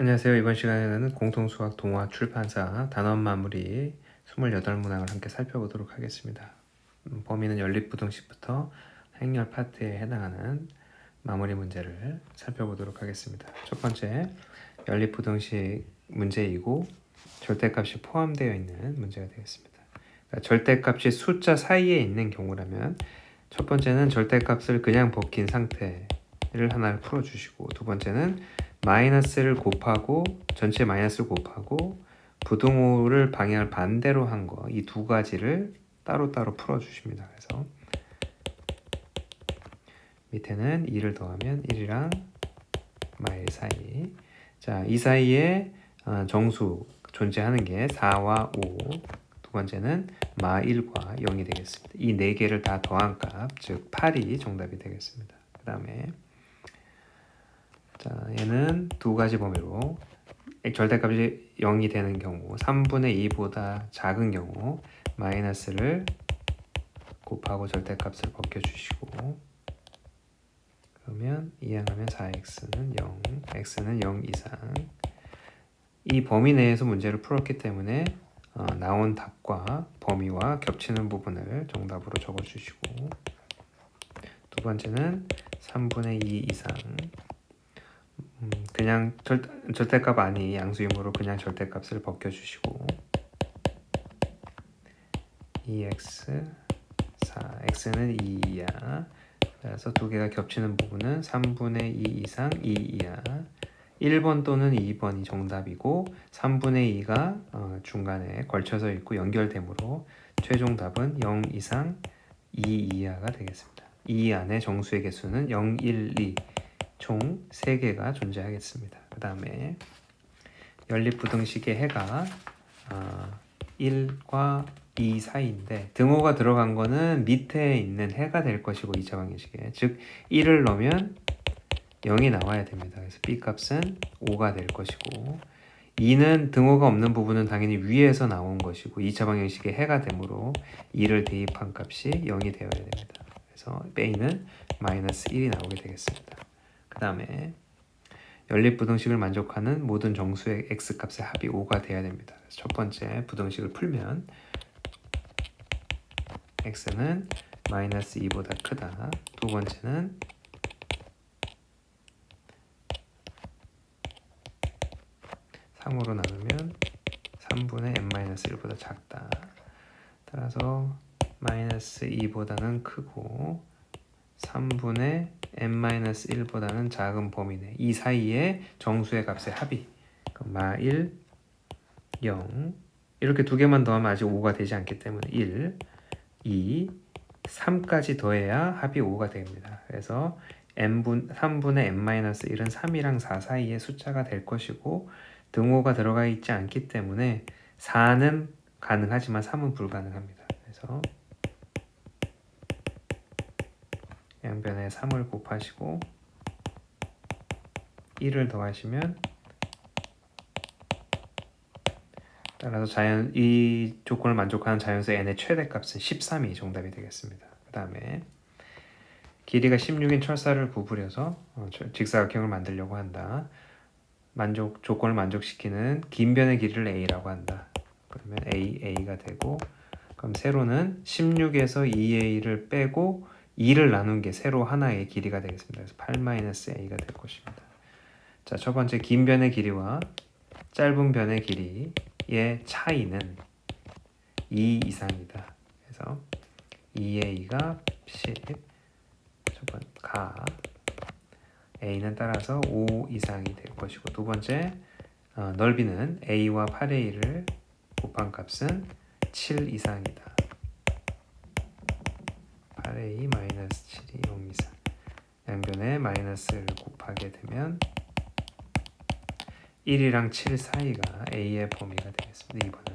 안녕하세요. 이번 시간에는 공통수학 동화 출판사 단원 마무리 28문항을 함께 살펴보도록 하겠습니다. 음, 범위는 연립부등식부터 행렬 파트에 해당하는 마무리 문제를 살펴보도록 하겠습니다. 첫 번째, 연립부등식 문제이고 절대값이 포함되어 있는 문제가 되겠습니다. 그러니까 절대값이 숫자 사이에 있는 경우라면 첫 번째는 절대값을 그냥 벗긴 상태를 하나를 풀어주시고 두 번째는 마이너스를 곱하고 전체 마이너스를 곱하고 부등호를 방향을 반대로 한 거 이 두 가지를 따로따로 풀어 주십니다. 그래서 밑에는 2를 더하면 1이랑 마일 사이 자, 이 사이에 어, 정수 존재하는 게 4와 5. 두 번째는 마 1과 0이 되겠습니다. 이 네 개를 다 더한 값, 즉 8이 정답이 되겠습니다. 그 다음에 자, 얘는 두 가지 범위로 절대값이 0이 되는 경우 3분의 2보다 작은 경우 마이너스를 곱하고 절대값을 벗겨주시고 그러면 이항하면 4x는 0, x는 0 이상. 이 범위 내에서 문제를 풀었기 때문에 어, 나온 답과 범위와 겹치는 부분을 정답으로 적어주시고 두 번째는 3분의 2 이상 음, 그냥 절, 절대값 아니 양수이므로 그냥 절대값을 벗겨주시고. 2x 4 x는 2이야. 그래서 두 개가 겹치는 부분은 3분의 2 이상 2이야. 1번 또는 2번이 정답이고 3분의 2가 어, 중간에 걸쳐서 있고 연결되므로 최종 답은 0 이상 2 이하가 되겠습니다. 이 안에 정수의 개수는 0, 1, 2, 총 3개가 존재하겠습니다. 그 다음에 연립부등식의 해가 어, 1과 2 사이인데 등호가 들어간 거는 밑에 있는 해가 될 것이고 2차 방정식에 즉 1을 넣으면 0이 나와야 됩니다. 그래서 b 값은 5가 될 것이고 2는 등호가 없는 부분은 당연히 위에서 나온 것이고 2차 방정식의 해가 되므로 2를 대입한 값이 0이 되어야 됩니다. 그래서 빼이는 마이너스 1이 나오게 되겠습니다. 그 다음에 연립부등식을 만족하는 모든 정수의 x값의 합이 5가 돼야 됩니다. 첫 번째 부등식을 풀면 x는 마이너스 2보다 크다. 두 번째는 (3으로) 나누면 (3분의 n-1보다) 작다 따라서 마이너스 (2보다는) 크고 3분의 n-1보다는 작은 범위네. 이 사이에 정수의 값의 합이 마 1, 0 이렇게 두 개만 더하면 아직 5가 되지 않기 때문에 1, 2, 3까지 더해야 합이 5가 됩니다. 그래서 n분 3분의 n-1은 3이랑 4 사이의 숫자가 될 것이고 등호가 들어가 있지 않기 때문에 4는 가능하지만 3은 불가능합니다. 그래서 양변에 3을 곱하시고 1을 더하시면 따라서 자연 이 조건을 만족하는 자연수 n의 최대값은 13이 정답이 되겠습니다. 그 다음에 길이가 16인 철사를 구부려서 어, 직사각형을 만들려고 한다. 만족 조건을 만족시키는 긴 변의 길이를 a라고 한다. 그러면 a a가 되고 그럼 세로는 16에서 2a를 빼고 2를 나눈 게 세로 하나의 길이가 되겠습니다. 그래서 8-a가 될 것입니다. 자, 첫 번째 긴 변의 길이와 짧은 변의 길이의 차이는 2 이상이다. 그래서 2a가 10, 첫 번째 가 a는 따라서 5 이상이 될 것이고 두 번째 어, 넓이는 a와 8a를 곱한 값은 7 이상이다. 8a 마이너스 7이 0 이상 양변에 마이너스를 곱하게 되면 1이랑 7 사이가 a의 범위가 되겠습니다. 2번은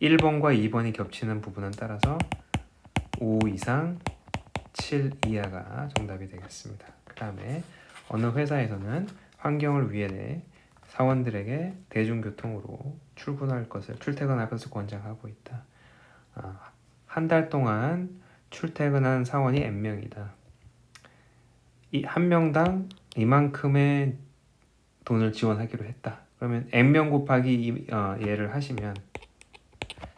1번과 2번이 겹치는 부분은 따라서 5 이상 7 이하가 정답이 되겠습니다. 그 다음에 어느 회사에서는 환경을 위해 사원들에게 대중교통으로 출근할 것을 출퇴근할 것을 권장하고 있다. 아, 한달 동안 출퇴근한 사원이 n 명이다. 이 한 명당 이만큼의 돈을 지원하기로 했다. 그러면 n명 곱하기 이- 어, 얘를 하시면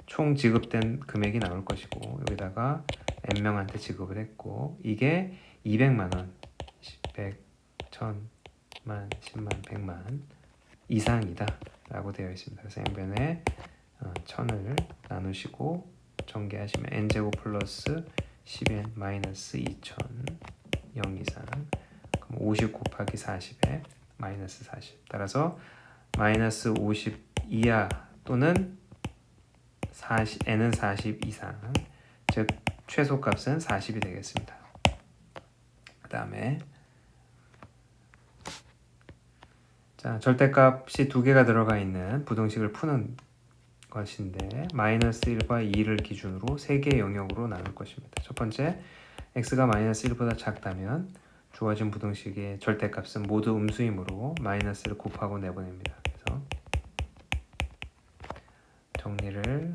총 지급된 금액이 나올 것이고 여기다가 n명한테 지급을 했고 이게 200만 원, 100, 1000, 만, 10만, 100만 이상이다 라고 되어 있습니다. 그래서 n변에 어, 1000을 나누시고 전개하시면 n제곱 플러스 10n 마이너스 2000 0 이상. 그럼 50 곱하기 40에 마이너스 40 따라서 마이너스 50 이하 또는 40, n은 40 이상. 즉 최소값은 40이 되겠습니다. 그 다음에 자 절대값이 두 개가 들어가 있는 부등식을 푸는 것인데 마이너스 1과 2를 기준으로 세 개의 영역으로 나눌 것입니다. 첫 번째 x가 마이너스 1보다 작다면 주어진 부등식의 절대값은 모두 음수이므로 마이너스를 곱하고 내보냅니다. 그래서 정리를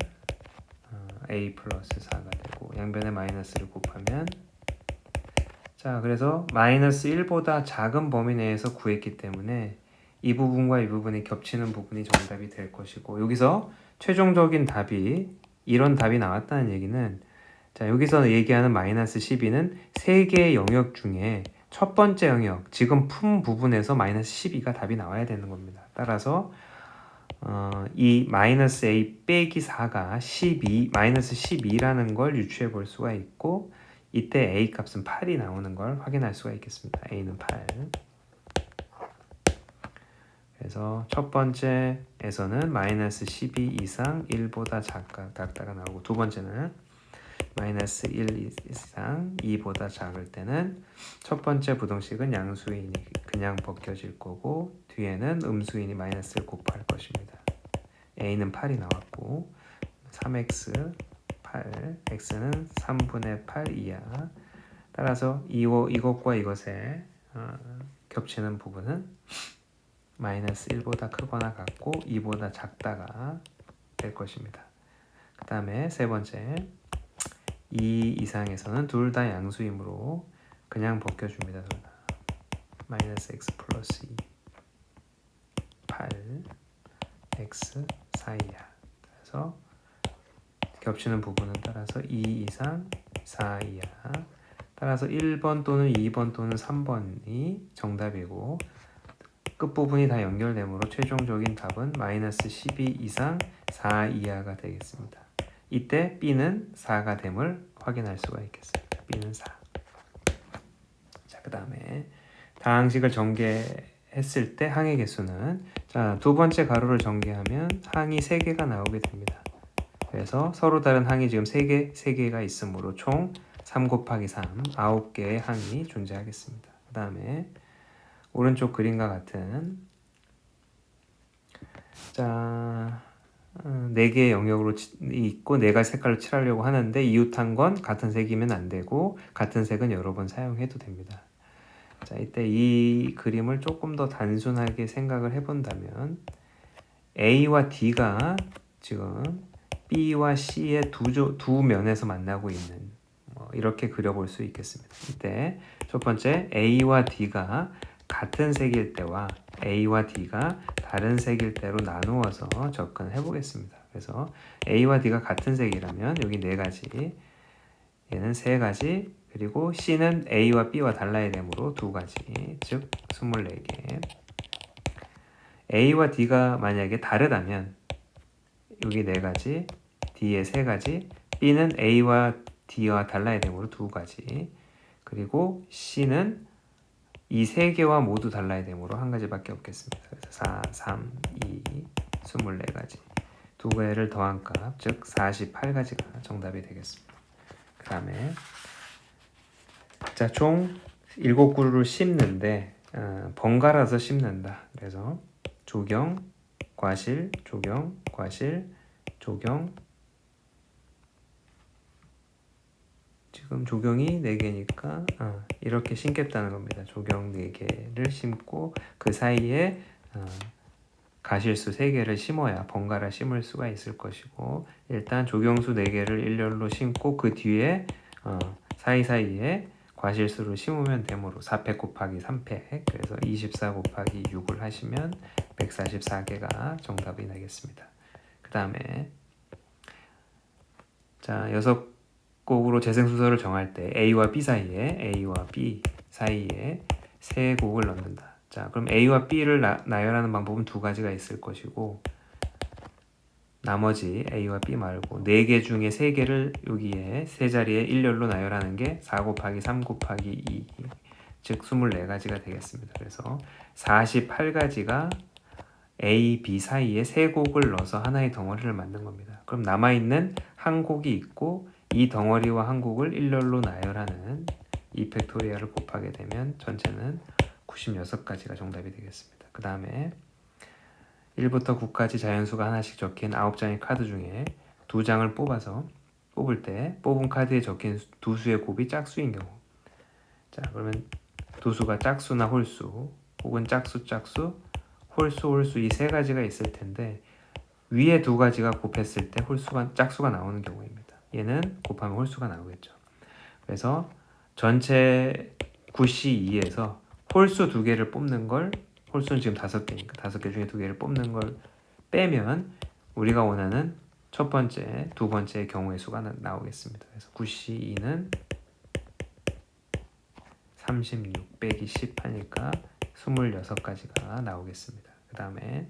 어, a 플러스 4가 되고 양변에 마이너스를 곱하면 자 그래서 마이너스 1보다 작은 범위 내에서 구했기 때문에 이 부분과 이 부분이 겹치는 부분이 정답이 될 것이고 여기서 최종적인 답이 이런 답이 나왔다는 얘기는 자 여기서 얘기하는 마이너스 12는 세 개의 영역 중에 첫 번째 영역 지금 품 부분에서 마이너스 12가 답이 나와야 되는 겁니다. 따라서 어, 이 마이너스 a 빼기 4가 12 마이너스 12라는 걸 유추해 볼 수가 있고 이때 a 값은 8이 나오는 걸 확인할 수가 있겠습니다. a는 8. 그래서 첫 번째에서는 마이너스 12 이상 1보다 작가, 작다가 나오고 두 번째는 마이너스 1 이상 2보다 작을 때는 첫 번째 부등식은 양수인이 그냥 벗겨질 거고 뒤에는 음수인이 마이너스를 곱할 것입니다. a는 8이 나왔고 3x 8 x는 3분의 8 이하 따라서 이거, 이것과 이것의 어, 겹치는 부분은 마이너스 1보다 크거나 같고 2보다 작다가 될 것입니다. 그 다음에 세 번째 2 이상에서는 둘 다 양수이므로 그냥 벗겨줍니다. 마이너스 x 플러스 2 8 x 4이야. 그래서 겹치는 부분은 따라서 2 이상 4 이하 따라서 1번 또는 2번 또는 3번이 정답이고 끝부분이 다 연결되므로 최종적인 답은 마이너스 12 이상 4 이하가 되겠습니다. 이때 b는 4가 됨을 확인할 수가 있겠습니다. b는 4. 자, 그 다음에 다항식을 전개했을 때 항의 개수는 자, 두 번째 가로를 전개하면 항이 3개가 나오게 됩니다. 그래서 서로 다른 항이 지금 3개, 3개가 있으므로 총 3 곱하기 3, 9개의 항이 존재하겠습니다. 그 다음에 오른쪽 그림과 같은 자, 어, 네 개의 영역으로 치- 있고 네 가지 색깔로 칠하려고 하는데 이웃한 건 같은 색이면 안 되고 같은 색은 여러 번 사용해도 됩니다. 자, 이때 이 그림을 조금 더 단순하게 생각을 해본다면 A와 D가 지금 B와 C의 두, 조, 두 면에서 만나고 있는 뭐 이렇게 그려볼 수 있겠습니다. 이때 첫 번째 A와 D가 같은 색일 때와 A와 D가 다른 색일 때로 나누어서 접근해 보겠습니다. 그래서 A와 D가 같은 색이라면 여기 네 가지, 얘는 세 가지, 그리고 C는 A와 B와 달라야 되므로 두 가지, 즉 24개. A와 D가 만약에 다르다면 여기 네 가지, D의 세 가지, B는 A와 D와 달라야 되므로 두 가지, 그리고 C는 이 세 개와 모두 달라야 되므로 한 가지밖에 없겠습니다. 그래서 4, 3, 2, 24가지. 두 개를 더한 값, 즉 48가지가 정답이 되겠습니다. 그 다음에 자, 총 7그루를 심는데 어, 번갈아서 심는다. 그래서 조경, 과실, 조경, 과실, 조경, 지금 조경이 4개니까 어, 이렇게 심겠다는 겁니다. 조경 4개를 심고 그 사이에 어, 가실수 3개를 심어야 번갈아 심을 수가 있을 것이고 일단 조경수 4개를 일렬로 심고 그 뒤에 어, 사이사이에 과실수를 심으면 되므로 4팩 곱하기 3팩 그래서 24 곱하기 6을 하시면 144개가 정답이 나겠습니다. 그 다음에 자 여섯 곡으로 재생 순서를 정할 때 A와 B 사이에 A와 B 사이에 세 곡을 넣는다. 자 그럼 A와 B를 나, 나열하는 방법은 두 가지가 있을 것이고 나머지 A와 B 말고 4개 중에 3개를 여기에 세 자리에 일렬로 나열하는 게 4 곱하기 3 곱하기 2, 즉 24가지가 되겠습니다. 그래서 48가지가 A, B 사이에 세 곡을 넣어서 하나의 덩어리를 만든 겁니다. 그럼 남아있는 한 곡이 있고 이 덩어리와 한 곡을 일렬로 나열하는 이 팩토리얼을 곱하게 되면 전체는 96가지가 정답이 되겠습니다. 그 다음에 1부터 9까지 자연수가 하나씩 적힌 9장의 카드 중에 두 장을 뽑아서 뽑을 때 뽑은 카드에 적힌 수- 두 수의 곱이 짝수인 경우 자 그러면 두 수가 짝수나 홀수 혹은 짝수 짝수 홀수 홀수 이 세 가지가 있을 텐데 위에 두 가지가 곱했을 때 홀수가 짝수가 나오는 경우입니다. 얘는 곱하면 홀수가 나오겠죠. 그래서 전체 9시 2에서 홀수 두 개를 뽑는 걸 홀수는 지금 다섯 개니까 다섯 개 중에 두 개를 뽑는 걸 빼면 우리가 원하는 첫 번째, 두 번째 경우의 수가 나, 나오겠습니다. 그래서 9시 2는 36 빼기 10 하니까 26가지가 나오겠습니다. 그 다음에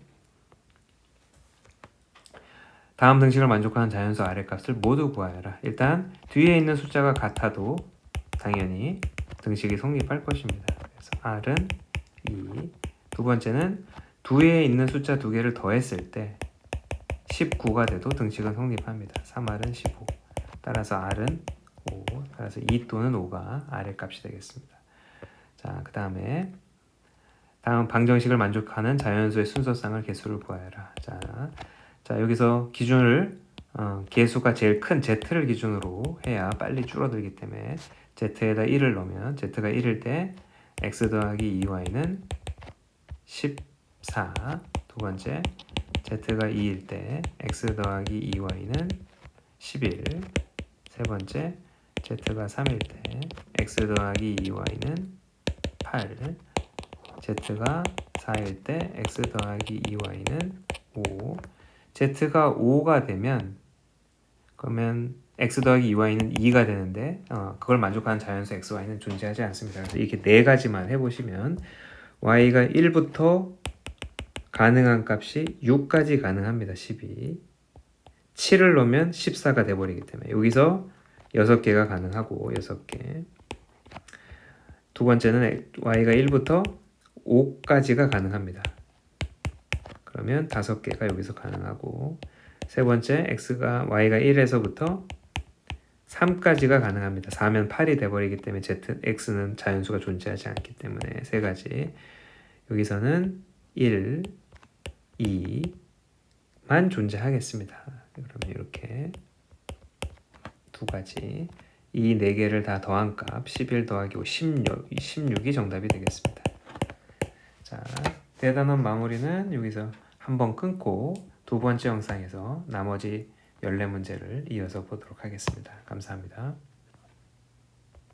다음 등식을 만족하는 자연수 아래 값을 모두 구하여라. 일단 뒤에 있는 숫자가 같아도 당연히 등식이 성립할 것입니다. 그래서 R은 2, 두 번째는 뒤에 있는 숫자 두 개를 더했을 때 19가 돼도 등식은 성립합니다. 3R은 15. 따라서 R은 5. 따라서 2 또는 5가 R의 값이 되겠습니다. 자, 그 다음에 다음 방정식을 만족하는 자연수의 순서상을 개수를 구하여라. 자, 자 여기서 기준을 어, 개수가 제일 큰 Z를 기준으로 해야 빨리 줄어들기 때문에 Z에다 1을 넣으면 Z가 1일 때 X 더하기 2Y는 14. 두 번째 Z가 2일 때 X 더하기 2Y는 11. 세 번째 Z가 3일 때 X 더하기 2Y는 8. Z가 4일 때 X 더하기 2Y는 5. Z가 5가 되면 그러면 x 더하기 2y는 2가 되는데 어, 그걸 만족하는 자연수 x, y는 존재하지 않습니다. 그래서 이렇게 네 가지만 해보시면 y가 1부터 가능한 값이 6까지 가능합니다. 12 7을 넣으면 14가 돼버리기 때문에 여기서 6개가 가능하고 6개 두 번째는 y가 1부터 5까지가 가능합니다. 그러면 5개가 여기서 가능하고 세 번째 x가 y가 1에서부터 3까지가 가능합니다. 4면 8이 돼버리기 때문에 z, x는 자연수가 존재하지 않기 때문에 세 가지 여기서는 1, 2만 존재하겠습니다. 그러면 이렇게 두 가지 이 네 개를 다 더한 값 11 더하기 5 16, 16이 정답이 되겠습니다. 자, 대단한 마무리는 여기서 한 번 끊고 두 번째 영상에서 나머지 14문제를 이어서 보도록 하겠습니다. 감사합니다.